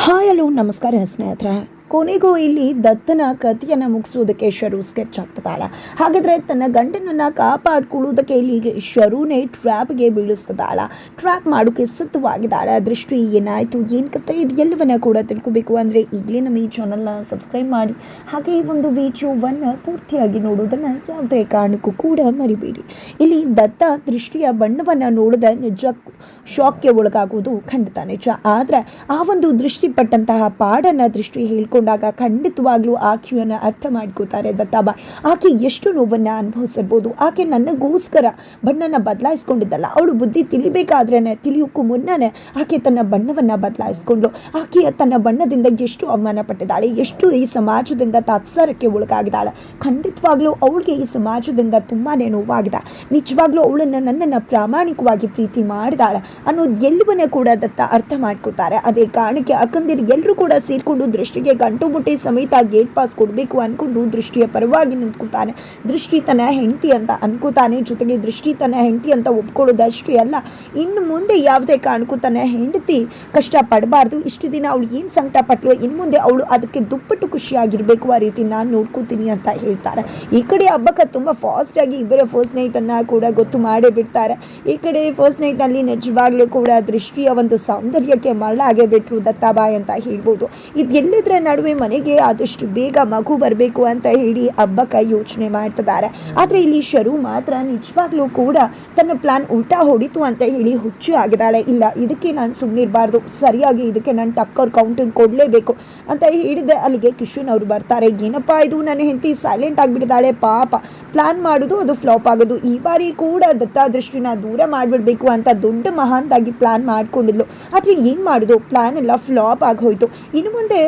Hi hello ನಮಸ್ಕಾರ ಸ್ನೇಹಿತರೆ ಕೊನೆಗೂ ಇಲ್ಲಿ ದತ್ತನ ಕಥೆಯನ್ನು ಮುಗಿಸುವುದಕ್ಕೆ ಶರು ಸ್ಕೆಚ್ ಆಗ್ತದಾಳ ಹಾಗಾದರೆ ತನ್ನ ಗಂಡನನ್ನು ಕಾಪಾಡ್ಕೊಳ್ಳೋದಕ್ಕೆ ಇಲ್ಲಿ ಶರುನೇ ಟ್ರ್ಯಾಪ್ಗೆ ಬೀಳಿಸ್ತದಾಳ ಟ್ರ್ಯಾಪ್ ಮಾಡೋಕ್ಕೆ ಸಿದ್ಧವಾಗಿದ್ದಾಳೆ. ದೃಷ್ಟಿ ಏನಾಯಿತು? ಏನು ಕತೆ ಇದು? ಎಲ್ಲವನ್ನ ಕೂಡ ತಿಳ್ಕೊಬೇಕು ಅಂದರೆ ಈಗಲೇ ನಮ್ಮ ಈ ಚಾನಲ್ನ ಸಬ್ಸ್ಕ್ರೈಬ್ ಮಾಡಿ. ಹಾಗೆ ಈ ಒಂದು ವಿಡಿಯೋವನ್ನು ಪೂರ್ತಿಯಾಗಿ ನೋಡೋದನ್ನು ಯಾವುದೇ ಕಾರಣಕ್ಕೂ ಕೂಡ ಮರಿಬೇಡಿ. ಇಲ್ಲಿ ದತ್ತ ದೃಷ್ಟಿಯ ಬಣ್ಣವನ್ನು ನೋಡಿದ ನಿಜಕ್ಕೂ ಶಾಕ್ಗೆ ಒಳಗಾಗುವುದು ಖಂಡಿತ ನಿಜ. ಆದರೆ ಆ ಒಂದು ದೃಷ್ಟಿ ಪಟ್ಟಂತಹ ಪಾಡನ್ನ ದೃಷ್ಟಿ ಹೇಳ್ಕೊಂಡಾಗ ಖಂಡಿತವಾಗ್ಲೂ ಆಕೆಯನ್ನು ಅರ್ಥ ಮಾಡ್ಕೋತಾರೆ ದತ್ತಾಬ. ಆಕೆ ಎಷ್ಟು ನೋವನ್ನ ಅನುಭವಿಸಿರ್ಬೋದು? ಆಕೆ ನನಗೋಸ್ಕರ ಬಣ್ಣನ ಬದಲಾಯಿಸ್ಕೊಂಡಿದ್ದಲ್ಲ. ಅವಳು ಬುದ್ಧಿ ತಿಳಿಬೇಕಾದ್ರೇನೆ, ತಿಳಿಯೋಕ್ಕೂ ಮುನ್ನನೇ ಆಕೆ ತನ್ನ ಬಣ್ಣವನ್ನ ಬದಲಾಯಿಸ್ಕೊಂಡು ಆಕೆ ತನ್ನ ಬಣ್ಣದಿಂದ ಎಷ್ಟು ಅವಮಾನ ಪಟ್ಟಿದ್ದಾಳೆ ಎಷ್ಟು ಈ ಸಮಾಜದಿಂದ ತಾತ್ಸಾರಕ್ಕೆ ಒಳಗಾಗಿದ್ದಾಳೆ. ಖಂಡಿತವಾಗ್ಲೂ ಅವಳಿಗೆ ಈ ಸಮಾಜದಿಂದ ತುಂಬಾನೇ ನೋವಾಗಿದೆ. ನಿಜವಾಗ್ಲೂ ಅವಳನ್ನು ನನ್ನನ್ನು ಪ್ರಾಮಾಣಿಕವಾಗಿ ಪ್ರೀತಿ ಮಾಡಿದಾಳೆ ಅನ್ನೋದು ಎಲ್ಲವನ್ನೇ ಕೂಡ ದತ್ತ ಅರ್ಥ ಮಾಡ್ಕೋತಾರೆ. ಅದೇ ಕಾರಣಕ್ಕೆ ಅಕ್ಕಂದಿರು ಎಲ್ಲರೂ ಕೂಡ ಸೇರಿಕೊಂಡು ದೃಷ್ಟಿಗೆ ಗಂಟು ಮುಟ್ಟಿ ಸಮೇತ ಗೇಟ್ ಪಾಸ್ ಕೊಡಬೇಕು ಅನ್ಕೊಂಡು ದೃಷ್ಟಿಯ ಪರವಾಗಿ ನಿಂತ್ಕೊತಾನೆ ದೃಷ್ಟಿ ತನ್ನ ಹೆಂಡತಿ ಅಂತ ಅನ್ಕೋತಾನೆ. ಜೊತೆಗೆ ದೃಷ್ಟಿ ತನ್ನ ಹೆಂಡತಿ ಅಂತ ಒಪ್ಕೊಳ್ಳೋದಷ್ಟೇ ಅಲ್ಲ, ಇನ್ನು ಮುಂದೆ ಯಾವುದೇ ಕಾರಣಕ್ಕೂ ತನ್ನ ಹೆಂಡತಿ ಕಷ್ಟ ಪಡಬಾರ್ದು. ಇಷ್ಟು ದಿನ ಅವಳು ಏನು ಸಂಕಟ ಪಟ್ಲು, ಇನ್ನು ಮುಂದೆ ಅವಳು ಅದಕ್ಕೆ ದುಪ್ಪಟ್ಟು ಖುಷಿಯಾಗಿರಬೇಕು ಆ ರೀತಿ ನಾನು ನೋಡ್ಕೋತೀನಿ ಅಂತ ಹೇಳ್ತಾರೆ. ಈ ಕಡೆ ಹಬ್ಬಕ್ಕೆ ತುಂಬ ಫಾಸ್ಟ್ ಆಗಿ ಇಬ್ಬರ ಫಸ್ಟ್ ನೈಟ್ ಅನ್ನ ಕೂಡ ಗೊತ್ತು ಮಾಡೇ ಬಿಡ್ತಾರೆ. ಈ ಕಡೆ ಫಸ್ಟ್ ನೈಟ್ನಲ್ಲಿ ನಿಜವಾಗ್ಲೂ ಕೂಡ ದೃಷ್ಟಿಯ ಒಂದು ಸೌಂದರ್ಯಕ್ಕೆ ಮರಳಾಗೇ ಬಿಟ್ರು ದತ್ತಾಬಾಯ್ ಅಂತ ಹೇಳ್ಬೋದು. ಇದೆಲ್ಲದರ ನಡುವೆ ಮನೆಗೆ ಆದಷ್ಟು ಬೇಗ ಮಗು ಬರಬೇಕು ಅಂತ ಹೇಳಿ ಹಬ್ಬಕ್ಕ ಯೋಚನೆ ಮಾಡ್ತಿದ್ದಾರೆ. ಆದರೆ ಇಲ್ಲಿ ಶರು ಮಾತ್ರ ನಿಜವಾಗ್ಲೂ ಕೂಡ ತನ್ನ ಪ್ಲಾನ್ ಉಲ್ಟಾ ಹೊಡಿತು ಅಂತ ಹೇಳಿ ಹುಚ್ಚು ಆಗಿದ್ದಾಳೆ. ಇಲ್ಲ, ಇದಕ್ಕೆ ನಾನು ಸುಮ್ಮನಿರಬಾರ್ದು ಸರಿಯಾಗಿ ಇದಕ್ಕೆ ನಾನು ಟಕ್ಕರ್ ಕೌಂಟರ್ ಕೊಡಲೇಬೇಕು ಅಂತ ಹೇಳಿದೆ. ಅಲ್ಲಿಗೆ ಕಿಶನ್ ಅವರು ಬರ್ತಾರೆ. ಏನಪ್ಪಾ ಇದು? ನನ್ನ ಹೆಂಡತಿ ಸೈಲೆಂಟ್ ಆಗಿಬಿಟ್ಟಿದ್ದಾಳೆ. ಪಾಪ. ಪ್ಲಾನ್ ಮಾಡೋದು ಅದು ಫ್ಲಾಪ್ ಆಗೋದು. ಈ ಬಾರಿ ಕೂಡ ದತ್ತಾದೃಷ್ಟಿನ ದೂರ ಮಾಡಿಬಿಡ್ಬೇಕು ಅಂತ ದೊಡ್ಡ ಮಹಾಂತಾಗಿ ಪ್ಲಾನ್ ಮಾಡ್ಕೊಂಡಿದ್ಲು. ಆದರೆ ಏನು ಮಾಡೋದು? ಪ್ಲಾನ್ ಎಲ್ಲ ಫ್ಲಾಪ್ ಆಗಿ ಹೋಯಿತು. ಇನ್ನು ಮುಂದೆ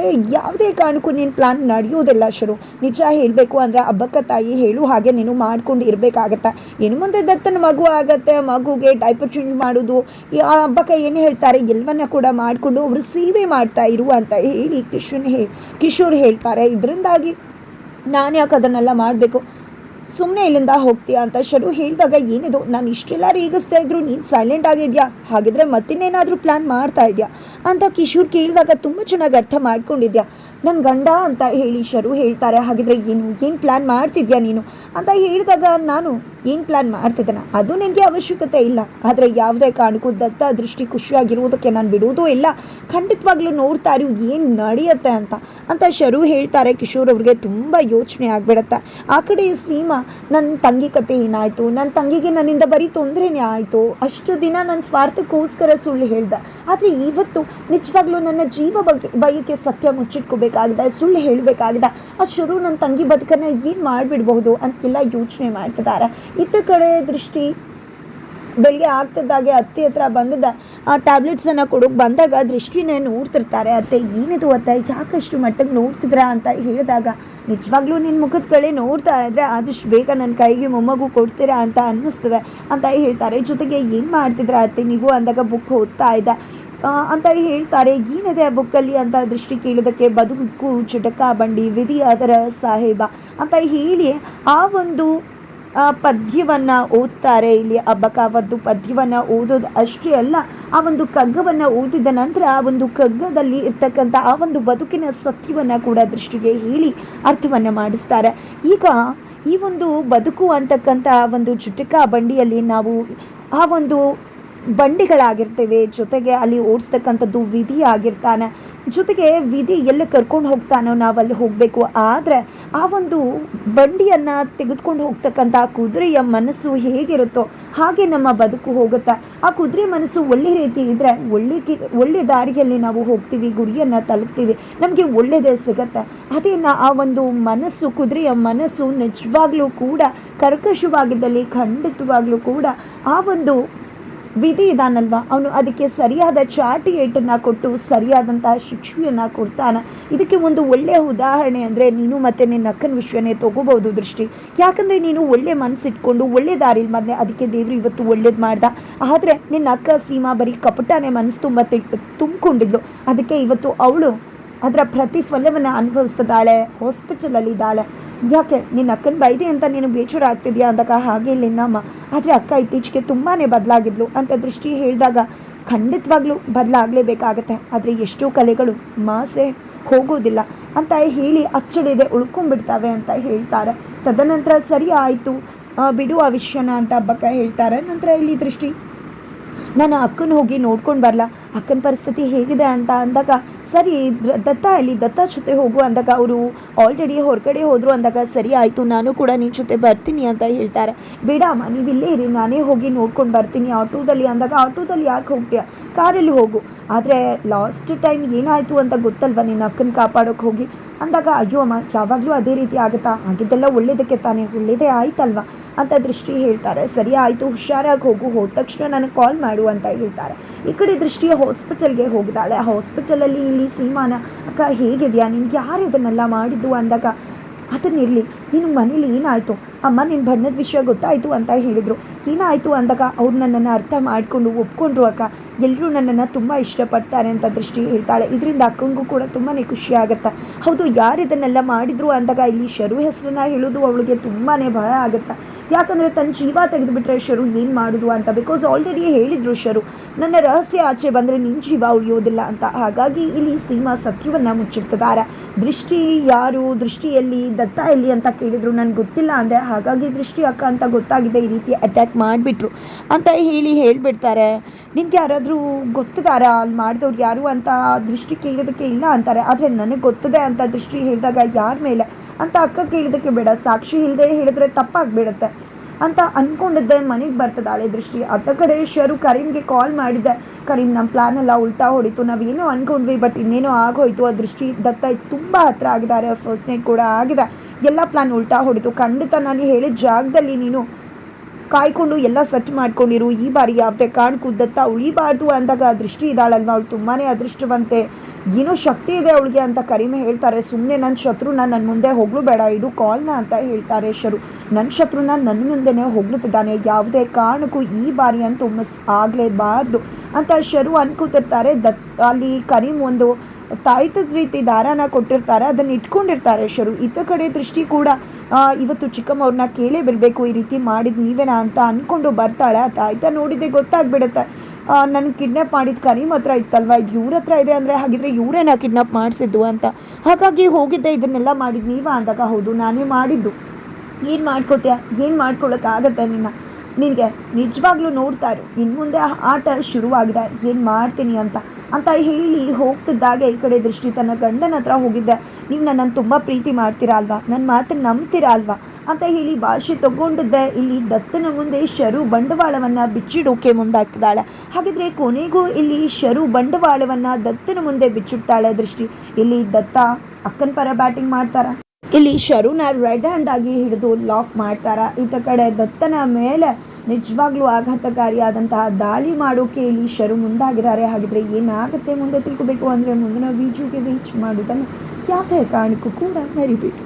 ಯಾವುದೇ ಕಾರಣಕ್ಕೂ ನೀನು ಪ್ಲಾನ್ ನಡೆಯೋದಿಲ್ಲ ಶುರು. ನಿಜ ಹೇಳಬೇಕು ಅಂದರೆ ಹಬ್ಬಕ್ಕ ತಾಯಿ ಹೇಳು ಹಾಗೆ ನೀನು ಮಾಡ್ಕೊಂಡು ಇರಬೇಕಾಗತ್ತೆ. ಇನ್ನು ಮುಂದೆ ದತ್ತನ ಮಗು ಆಗತ್ತೆ, ಮಗುಗೆ ಡೈಪರ್ ಚೇಂಜ್ ಮಾಡೋದು ಹಬ್ಬಕ್ಕ ಏನು ಹೇಳ್ತಾರೆ? ಎಲ್ಲವನ್ನ ಕೂಡ ಮಾಡಿಕೊಂಡು ಅವರು ಸೇವೆ ಮಾಡ್ತಾ ಇರು ಅಂತ ಹೇಳಿ ಕಿಶೋರ್ ಹೇ ಕಿಶೋರ್ ಹೇಳ್ತಾರೆ. ಇದರಿಂದಾಗಿ ನಾನು ಯಾಕೆ ಅದನ್ನೆಲ್ಲ ಮಾಡಬೇಕು? ಸುಮ್ಮನೆ ಇಲ್ಲಿಂದ ಹೋಗ್ತೀಯಾ ಅಂತ ಶರು ಹೇಳಿದಾಗ, ಏನಿದು? ನಾನು ಇಷ್ಟೆಲ್ಲ ರೇಗಿಸ್ತಾ ಇದ್ರು, ನೀನು ಸೈಲೆಂಟ್ ಆಗಿದ್ಯಾ? ಹಾಗಿದ್ರೆ ಮತ್ತಿನ್ನೇನಾದರೂ ಪ್ಲ್ಯಾನ್ ಮಾಡ್ತಾ ಇದೆಯಾ? ಅಂತ ಕಿಶೋರ್ ಕೇಳಿದಾಗ ತುಂಬ ಚೆನ್ನಾಗಿ ಅರ್ಥ ಮಾಡ್ಕೊಂಡಿದ್ಯಾ? ನನ್ನ ಗಂಡ ಅಂತ ಹೇಳಿ ಶರು ಹೇಳ್ತಾರೆ, ಹಾಗಿದ್ರೆ ಏನು ಏನು ಪ್ಲ್ಯಾನ್ ಮಾಡ್ತಿದ್ಯಾ ನೀನು? ಅಂತ ಹೇಳಿದಾಗ, ನಾನು ಏನು ಪ್ಲ್ಯಾನ್ ಮಾಡ್ತಿದ್ದಾನೆ? ಅದು ನಿನಗೆ ಅವಶ್ಯಕತೆ ಇಲ್ಲ. ಆದರೆ ಯಾವುದೇ ಕಾರಣಕ್ಕೂ ದತ್ತ ದೃಷ್ಟಿ ಖುಷಿಯಾಗಿರುವುದಕ್ಕೆ ನಾನು ಬಿಡುವುದೂ ಇಲ್ಲ. ಖಂಡಿತವಾಗ್ಲೂ ನೋಡ್ತಾ ಇರೋ, ಏನು ನಡೆಯುತ್ತೆ ಅಂತ. ಅಂತ ಶರು ಹೇಳ್ತಾರೆ, ಕಿಶೋರ್ ಅವ್ರಿಗೆ ತುಂಬ ಯೋಚನೆ ಆಗ್ಬಿಡತ್ತೆ. ಆ ಕಡೆ ಸೀಮಾ ನನ್ನ ತಂಗಿ ಕತೆ ಏನಾಯಿತು? ನನ್ನ ತಂಗಿಗೆ ನನ್ನಿಂದ ಬರೀ ತೊಂದರೆನೇ ಆಯಿತು. ಅಷ್ಟು ದಿನ ನನ್ನ ಸ್ವಾರ್ಥಕ್ಕೋಸ್ಕರ ಸುಳ್ಳು ಹೇಳ್ದೆ. ಆದರೆ ಇವತ್ತು ನಿಜವಾಗ್ಲೂ ನನ್ನ ಜೀವ ಬಗ್ಗೆ ಬಯಕೆ ಸತ್ಯ ಮುಚ್ಚಿಟ್ಕೋಬೇಕಾಗಿದೆ, ಸುಳ್ಳು ಹೇಳಬೇಕಾಗಿದೆ. ಆ ಶುರು ನನ್ನ ತಂಗಿ ಬದುಕನ್ನು ಏನು ಮಾಡಿಬಿಡ್ಬಹುದು ಅಂತೆಲ್ಲ ಯೋಚನೆ ಮಾಡ್ತಿದ್ದಾರೆ ಇತ್ತ ಕಡೆ ದೃಷ್ಟಿ ಬೆಳಿಗ್ಗೆ ಆಗ್ತಿದ್ದಾಗೆ ಅತ್ತೆ ಹತ್ರ ಬಂದದ ಆ ಟ್ಯಾಬ್ಲೆಟ್ಸನ್ನು ಕೊಡೋಕೆ ಬಂದಾಗ ದೃಷ್ಟಿನೇ ನೋಡ್ತಿರ್ತಾರೆ. ಅತ್ತೆ, ಏನಿದು ಅತ್ತೆ? ಯಾಕಷ್ಟು ಮಟ್ಟಿಗೆ ನೋಡ್ತಿದ್ರ ಅಂತ ಹೇಳಿದಾಗ, ನಿಜವಾಗ್ಲೂ ನಿನ್ನ ಮುಖದ ಕಡೆ ನೋಡ್ತಾ ಇದ್ರೆ ಆದಷ್ಟು ಬೇಗ ನನ್ನ ಕೈಗೆ ಮೊಮ್ಮಗು ಕೊಡ್ತೀರಾ ಅಂತ ಅನ್ನಿಸ್ತದೆ ಅಂತ ಹೇಳ್ತಾರೆ. ಜೊತೆಗೆ ಏನು ಮಾಡ್ತಿದ್ರ ಅತ್ತೆ? ನೀವು ಅಂದಾಗ ಬುಕ್ ಓದ್ತಾ ಇದ್ದ. ಅಂತ ಹೇಳ್ತಾರೆ. ಏನಿದೆ ಆ ಬುಕ್ಕಲ್ಲಿ ಅಂತ ದೃಷ್ಟಿ ಕೇಳೋದಕ್ಕೆ? ಬದುಕು ಚುಟಕ ಬಂಡಿ ವಿಧಿ ಅದರ ಸಾಹೇಬ ಅಂತ ಹೇಳಿ ಆ ಒಂದು ಪದ್ಯವನ್ನ ಓದ್ತಾರೆ. ಇಲ್ಲಿ ಅಬ್ಬಕ ಅವದ್ದು ಪದ್ಯವನ್ನ ಓದೋದು ಅಷ್ಟೇ ಅಲ್ಲ, ಆ ಒಂದು ಕಗ್ಗವನ್ನ ಓದಿದ ನಂತರ ಆ ಒಂದು ಕಗ್ಗದಲ್ಲಿ ಇರ್ತಕ್ಕಂಥ ಆ ಒಂದು ಬದುಕಿನ ಸತ್ಯವನ್ನ ಕೂಡ ದೃಷ್ಟಿಗೆ ಹೇಳಿ ಅರ್ಥವನ್ನ ಮಾಡಿಸ್ತಾರೆ. ಈಗ ಈ ಒಂದು ಬದುಕು ಅಂತಕ್ಕಂಥ ಒಂದು ಜುಟಕ ಬಂಡಿಯಲ್ಲಿ ನಾವು ಆ ಒಂದು ಬಂಡಿಗಳಾಗಿರ್ತೇವೆ. ಜೊತೆಗೆ ಅಲ್ಲಿ ಓಡಿಸ್ತಕ್ಕಂಥದ್ದು ವಿಧಿ ಆಗಿರ್ತಾನೆ. ಜೊತೆಗೆ ವಿಧಿ ಎಲ್ಲಿ ಕರ್ಕೊಂಡು ಹೋಗ್ತಾನೋ ನಾವು ಅಲ್ಲಿ ಹೋಗಬೇಕು. ಆದರೆ ಆ ಒಂದು ಬಂಡಿಯನ್ನು ತೆಗೆದುಕೊಂಡು ಹೋಗ್ತಕ್ಕಂಥ ಕುದುರೆಯ ಮನಸ್ಸು ಹೇಗಿರುತ್ತೋ ಹಾಗೆ ನಮ್ಮ ಬದುಕು ಹೋಗುತ್ತೆ. ಆ ಕುದುರೆ ಮನಸ್ಸು ಒಳ್ಳೆ ರೀತಿ ಇದ್ದರೆ ಒಳ್ಳೆ ಕಿ, ಒಳ್ಳೆ ದಾರಿಯಲ್ಲಿ ನಾವು ಹೋಗ್ತೀವಿ, ಗುರಿಯನ್ನು ತಲುಪ್ತೀವಿ. ನಮಗೆ ಒಳ್ಳೆಯದೇ ಸಿಗತ್ತೆ. ಅದೇ ಆ ಒಂದು ಮನಸ್ಸು, ಕುದುರೆಯ ಮನಸ್ಸು ನಿಜವಾಗ್ಲೂ ಕೂಡ ಕರ್ಕಶವಾಗಿದ್ದಲ್ಲಿ, ಖಂಡಿತವಾಗ್ಲೂ ಕೂಡ ಆ ಒಂದು ವಿಧಿ ಇದಾನಲ್ವಾ? ಅವನು ಅದಕ್ಕೆ ಸರಿಯಾದ ಚಾಟಿ ಏಟನ್ನು ಕೊಟ್ಟು ಸರಿಯಾದಂತಹ ಶಿಕ್ಷೆಯನ್ನು ಕೊಡ್ತಾನೆ. ಇದಕ್ಕೆ ಒಂದು ಒಳ್ಳೆಯ ಉದಾಹರಣೆ ಅಂದರೆ ನೀನು ಮತ್ತೆ ನಿನ್ನ ಅಕ್ಕನ ವಿಷಯನೇ ತಗೋಬಹುದು ದೃಷ್ಟಿ. ಯಾಕಂದರೆ ನೀನು ಒಳ್ಳೆ ಮನಸ್ಸಿಟ್ಕೊಂಡು ಒಳ್ಳೆ ದಾರಿಲಿ ಮಾಡಿದೆ, ಅದಕ್ಕೆ ದೇವರು ಇವತ್ತು ಒಳ್ಳೇದು ಮಾಡ್ದ. ಆದರೆ ನಿನ್ನ ಅಕ್ಕ ಸೀಮಾ ಬರೀ ಕಪಟನೇ ಮನಸ್ಸು ತುಂಬ ತುಂಬಿಕೊಂಡಿದ್ಲು. ಅದಕ್ಕೆ ಇವತ್ತು ಅವಳು ಅದರ ಪ್ರತಿಫಲವನ್ನು ಅನುಭವಿಸ್ತಿದ್ದಾಳೆ ಹಾಸ್ಪಿಟಲಲ್ಲಿ ಇದ್ದಾಳೆ ಯಾಕೆ, ನಿನ್ನ ಅಕ್ಕನ ಬೈದೆ ಅಂತ ನೀನು ಬೇಜಾರ ಆಗ್ತಿದ್ಯಾ ಅಂದಾಗ ಹಾಗೆ ಇಲ್ಲಿನಮ್ಮ ಆದರೆ ಅಕ್ಕ ಇತ್ತೀಚೆಗೆ ತುಂಬಾ ಬದಲಾಗಿದ್ಲು ಅಂತ ದೃಷ್ಟಿ ಹೇಳಿದಾಗ ಖಂಡಿತವಾಗ್ಲೂ ಬದಲಾಗಲೇಬೇಕಾಗತ್ತೆ. ಆದರೆ ಎಷ್ಟೋ ಕಲೆಗಳು ಮಾಸೆ ಹೋಗೋದಿಲ್ಲ ಅಂತ ಹೇಳಿ ಅಚ್ಚಳಿದೆ ಉಳ್ಕೊಂಡ್ಬಿಡ್ತವೆ ಅಂತ ಹೇಳ್ತಾರೆ. ತದನಂತರ ಸರಿ ಆಯಿತು ಬಿಡು ಆ ವಿಷಯನ ಅಂತ ಹಬ್ಬಕ್ಕ ಹೇಳ್ತಾರೆ. ನಂತರ ಇಲ್ಲಿ ದೃಷ್ಟಿ ನಾನು ಅಕ್ಕನ ಹೋಗಿ ನೋಡ್ಕೊಂಡು ಬರಲ್ಲ ಅಕ್ಕನ ಪರಿಸ್ಥಿತಿ ಹೇಗಿದೆ ಅಂತ ಅಂದಾಗ, ಸರಿ ದತ್ತ ಇಲ್ಲಿ, ದತ್ತ ಜೊತೆ ಹೋಗು ಅಂದಾಗ, ಅವರು ಆಲ್ರೆಡಿ ಹೊರಗಡೆ ಹೋದರು ಅಂದಾಗ, ಸರಿ ಆಯಿತು, ನಾನು ಕೂಡ ನಿನ್ನ ಜೊತೆ ಬರ್ತೀನಿ ಅಂತ ಹೇಳ್ತಾರೆ. ಬೇಡ ಅಮ್ಮ ನೀವು ಇಲ್ಲೇ ಇರಿ, ನಾನೇ ಹೋಗಿ ನೋಡ್ಕೊಂಡು ಬರ್ತೀನಿ ಆಟೋದಲ್ಲಿ ಅಂದಾಗ, ಆಟೋದಲ್ಲಿ ಯಾಕೆ ಹೋಗ್ತೀಯ? ಕಾರಲ್ಲಿ ಹೋಗು. ಆದರೆ ಲಾಸ್ಟ್ ಟೈಮ್ ಏನಾಯಿತು ಅಂತ ಗೊತ್ತಲ್ವ ನಿನ್ನ ಅಕ್ಕನ ಕಾಪಾಡೋಕೆ ಹೋಗಿ? ಅಂದಾಗ, ಅಯ್ಯೋ ಅಮ್ಮ, ಯಾವಾಗಲೂ ಅದೇ ರೀತಿ ಆಗುತ್ತಾ? ಆಗಿದ್ದೆಲ್ಲ ಒಳ್ಳೇದಕ್ಕೆ ತಾನೇ, ಒಳ್ಳೇದೇ ಆಯ್ತಲ್ವ? ಅಂತ ದೃಷ್ಟಿ ಹೇಳ್ತಾರೆ. ಸರಿ ಆಯಿತು, ಹುಷಾರಾಗಿ ಹೋಗು, ಹೋದ ತಕ್ಷಣ ನನಗೆ ಕಾಲ್ ಮಾಡು ಅಂತ ಹೇಳ್ತಾರೆ. ಈ ಕಡೆ ದೃಷ್ಟಿಯ ಹಾಸ್ಪಿಟಲ್ಗೆ ಹೋಗಿದ್ದಾಳೆ ಹಾಸ್ಪಿಟಲಲ್ಲಿ ಇಲ್ಲಿ ಸೀಮಾನ, ಅಕ್ಕ, ಹೇಗಿದೆಯಾ? ನಿನ್ಗೆ ಯಾರು ಇದನ್ನೆಲ್ಲ ಮಾಡಿದ್ದು? ಅಂದಾಗ ಅದನ್ನಿರಲಿ ನಿನ್ನ ಮನೇಲಿ ಏನಾಯಿತು? ಅಮ್ಮ ನಿನ್ನ ಬಣ್ಣದ ವಿಷಯ ಗೊತ್ತಾಯಿತು ಅಂತ ಹೇಳಿದರು. ಏನಾಯಿತು ಅಂದಾಗ ಅವ್ರು ನನ್ನನ್ನು ಅರ್ಥ ಮಾಡಿಕೊಂಡು ಒಪ್ಕೊಂಡ್ರು ಅಕ್ಕ. ಎಲ್ಲರೂ ನನ್ನನ್ನು ತುಂಬ ಇಷ್ಟಪಡ್ತಾರೆ ಅಂತ ದೃಷ್ಟಿ ಹೇಳ್ತಾಳೆ. ಇದರಿಂದ ಅಕ್ಕಂಗೂ ಕೂಡ ತುಂಬಾ ಖುಷಿ ಆಗುತ್ತೆ. ಹೌದು, ಯಾರು ಇದನ್ನೆಲ್ಲ ಮಾಡಿದ್ರು ಅಂದಾಗ ಇಲ್ಲಿ ಶರು ಹೆಸರನ್ನ ಹೇಳೋದು ಅವಳಿಗೆ ತುಂಬಾ ಭಯ ಆಗುತ್ತೆ. ಯಾಕಂದರೆ ತನ್ನ ಜೀವ ತೆಗೆದುಬಿಟ್ರೆ ಶರು ಏನು ಮಾಡೋದು ಅಂತ ಬಿಕಾಸ್ ಆಲ್ರೆಡಿ ಹೇಳಿದ್ರು ಶರು, ನನ್ನ ರಹಸ್ಯ ಆಚೆ ಬಂದರೆ ನಿನ್ನ ಜೀವ ಉಳಿಯೋದಿಲ್ಲ ಅಂತ. ಹಾಗಾಗಿ ಇಲ್ಲಿ ಸೀಮಾ ಸತ್ಯವನ್ನು ಮುಚ್ಚಿರ್ತಿದ್ದಾರೆ ದೃಷ್ಟಿ ಯಾರು ದೃಷ್ಟಿಯಲ್ಲಿ ದತ್ತ ಎಲ್ಲಿ ಅಂತ ಕೇಳಿದ್ರು, ನನಗೆ ಗೊತ್ತಿಲ್ಲ ಅಂದೆ. ಹಾಗಾಗಿ ದೃಷ್ಟಿ ಅಕ್ಕ ಅಂತ ಗೊತ್ತಾಗಿದೆ, ಈ ರೀತಿ ಅಟ್ಯಾಕ್ ಮಾಡಿಬಿಟ್ರು ಅಂತ ಹೇಳಿ ಹೇಳಿಬಿಡ್ತಾರೆ. ನಿಮ್ಗೆ ಯಾರಾದರೂ ಗೊತ್ತಿದಾರಾ ಅಲ್ಲಿ ಮಾಡಿದವ್ರು ಯಾರು ಅಂತ? ದೃಷ್ಟಿ ಕೇಳೋದಕ್ಕೆ ಇಲ್ಲ ಅಂತಾರೆ. ಆದರೆ ನನಗೆ ಗೊತ್ತಿದೆ ಅಂತ ದೃಷ್ಟಿ ಹೇಳಿದಾಗ ಯಾರ ಮೇಲೆ? ಅಂತ ಅಕ್ಕ ಕೇಳಿದ್ದಕ್ಕೆ ಬೇಡ. ಸಾಕ್ಷಿ ಇಲ್ಲದೆ ಹೇಳಿದ್ರೆ ತಪ್ಪಾಗ್ಬಿಡುತ್ತೆ ಅಂತ ಅಂದ್ಕೊಂಡಿದ್ದೆ ಮನೆಗೆ ಬರ್ತದಾಳೆ ದೃಷ್ಟಿ. ಅತ್ತ ಕಡೆ ಶರು ಕರೀಮ್ಗೆ ಕಾಲ್ ಮಾಡಿದ್ದೆ ಕರೀಮ್ ನಮ್ಮ ಪ್ಲಾನ್ ಎಲ್ಲ ಉಲ್ಟಾ ಹೊಡಿತು. ನಾವೇನೋ ಅಂದ್ಕೊಂಡ್ವಿ ಬಟ್ ಇನ್ನೇನೋ ಆಗೋಯ್ತು. ಆ ದೃಷ್ಟಿ ದತ್ತ ತುಂಬ ಹತ್ರ ಆಗಿದ್ದಾರೆ. ಫಸ್ಟ್ ನೈಟ್ ಕೂಡ ಆಗಿದೆ. ಎಲ್ಲ ಪ್ಲಾನ್ ಉಲ್ಟಾ ಹೊಡಿತು. ಖಂಡಿತ ನಾನು ಹೇಳಿದ ಜಾಗದಲ್ಲಿ ನೀನು ಕಾಯ್ಕೊಂಡು ಎಲ್ಲ ಸೆಟ್ ಮಾಡ್ಕೊಂಡಿರು. ಈ ಬಾರಿ ಯಾವುದೇ ಕಾರಣಕ್ಕೂ ದತ್ತ ಉಳಿಬಾರ್ದು ಅಂದಾಗ ಆ ದೃಷ್ಟಿ ಇದ್ದಾಳಲ್ವ? ಅವಳು ತುಂಬಾ ಅದೃಷ್ಟವಂತೆ. ಏನೋ ಶಕ್ತಿ ಇದೆ ಅವಳಿಗೆ ಅಂತ ಕರಿಮೆ ಹೇಳ್ತಾರೆ. ಸುಮ್ಮನೆ ನನ್ನ ಶತ್ರುನ ನನ್ನ ಮುಂದೆ ಹೋಗ್ಲು ಬೇಡ, ಇದು ಕಾಲ್ನ ಅಂತ ಹೇಳ್ತಾರೆ ಶರು. ನನ್ನ ಶತ್ರುನ ನನ್ನ ಮುಂದೆನೇ ಹೋಗ್ಲುತ್ತಿದ್ದಾನೆ ಯಾವುದೇ ಕಾರಣಕ್ಕೂ ಈ ಬಾರಿ ಅಂತ ಮಿಸ್ ಆಗಲೇಬಾರ್ದು ಅಂತ ಶರು ಅನ್ಕೋತಿರ್ತಾರೆ. ದತ್, ಅಲ್ಲಿ ಕರೀಮ್ ಒಂದು ತಾಯ್ತದ ರೀತಿ ದಾರಾನ ಕೊಟ್ಟಿರ್ತಾರೆ, ಅದನ್ನ ಇಟ್ಕೊಂಡಿರ್ತಾರೆ ಶರು. ಇತ್ತ ಕಡೆ ದೃಷ್ಟಿ ಕೂಡ ಇವತ್ತು ಚಿಕ್ಕಮ್ಮವ್ರನ್ನ ಕೇಳೇ ಬರಬೇಕು ಈ ರೀತಿ ಮಾಡಿದ್ ನೀವೇನಾ ಅಂತ ಅಂದ್ಕೊಂಡು ಬರ್ತಾಳೆ. ಆ ತಾಯ್ತ ನೋಡಿದ್ದೆ ಗೊತ್ತಾಗ್ಬಿಡುತ್ತೆ. ನನ್ನ ಕಿಡ್ನಾಪ್ ಮಾಡಿದ ಕರೀಮ್ ಹತ್ರ ಇತ್ತಲ್ವಾ? ಇದು ಇವ್ರ ಹತ್ರ ಇದೆ ಅಂದರೆ ಹಾಗಿದ್ರೆ ಇವರೇನ ಕಿಡ್ನಾಪ್ ಮಾಡಿಸಿದ್ದು ಅಂತ. ಹಾಗಾಗಿ ಹೋಗಿದ್ದೆ, ಇದನ್ನೆಲ್ಲ ಮಾಡಿದ್ದು ನೀವಾ ಅಂದಾಗ ಹೌದು, ನಾನೇ ಮಾಡಿದ್ದು. ಏನು ಮಾಡ್ಕೋತೀಯ ಏನು ಮಾಡ್ಕೊಳಕ್ಕಾಗತ್ತೆ ನಿನ್ನ? ನಿನಗೆ ನಿಜವಾಗ್ಲೂ ನೋಡ್ತಾ ಇರು. ಇನ್ನು ಮುಂದೆ ಆಟ ಶುರುವಾಗಿದೆ. ಏನು ಮಾಡ್ತೀನಿ ಅಂತ. ಅಂತ ಹೇಳಿ ಹೋಗ್ತಿದ್ದಾಗೆ ಈ ಕಡೆ ದೃಷ್ಟಿ ತನ್ನ ಗಂಡನ ಹತ್ರ ಹೋಗಿದ್ದೆ. ನೀವು ನನ್ನನ್ನು ತುಂಬ ಪ್ರೀತಿ ಮಾಡ್ತೀರಾ ಅಲ್ವಾ? ನನ್ನ ಮಾತನ್ನು ನಂಬ್ತೀರಾ ಅಲ್ವಾ? ಅಂತ ಹೇಳಿ ಭಾಷೆ ತಗೊಂಡಿದ್ದೆ. ಇಲ್ಲಿ ದತ್ತನ ಮುಂದೆ ಶರು ಬಂಡವಾಳವನ್ನು ಬಿಚ್ಚಿಡೋಕೆ ಮುಂದಾಗ್ತಿದ್ದಾಳೆ. ಹಾಗಿದ್ರೆ ಕೊನೆಗೂ ಇಲ್ಲಿ ಶರು ಬಂಡವಾಳವನ್ನು ದತ್ತನ ಮುಂದೆ ಬಿಚ್ಚಿಡ್ತಾಳೆ ದೃಷ್ಟಿ. ಇಲ್ಲಿ ದತ್ತ ಅಕ್ಕನ ಪರ ಬ್ಯಾಟಿಂಗ್ ಮಾಡ್ತಾರ. ಇಲ್ಲಿ ಶರುನ ರೆಡ್ ಹ್ಯಾಂಡ್ ಆಗಿ ಹಿಡಿದು ಲಾಕ್ ಮಾಡ್ತಾರ. ಈತ ಕಡೆ ದತ್ತನ ಮೇಲೆ ನಿಜವಾಗ್ಲೂ ಆಘಾತಕಾರಿಯಾದಂತಹ ದಾಳಿ ಮಾಡೋಕೆ ಇಲ್ಲಿ ಶರು ಮುಂದಾಗಿದ್ದಾರೆ. ಹಾಗಿದ್ರೆ ಏನಾಗುತ್ತೆ ಮುಂದೆ ತಿಳ್ಕೋಬೇಕು ಅಂದ್ರೆ ಮುಂದಿನ ವಿಡಿಯೋಗೆ ರೀಚ್ ಮಾಡೋದನ್ನು ಯಾವುದೇ ಕಾರಣಕ್ಕೂ ಕೂಡ ಮರಿಬೇಡಿ.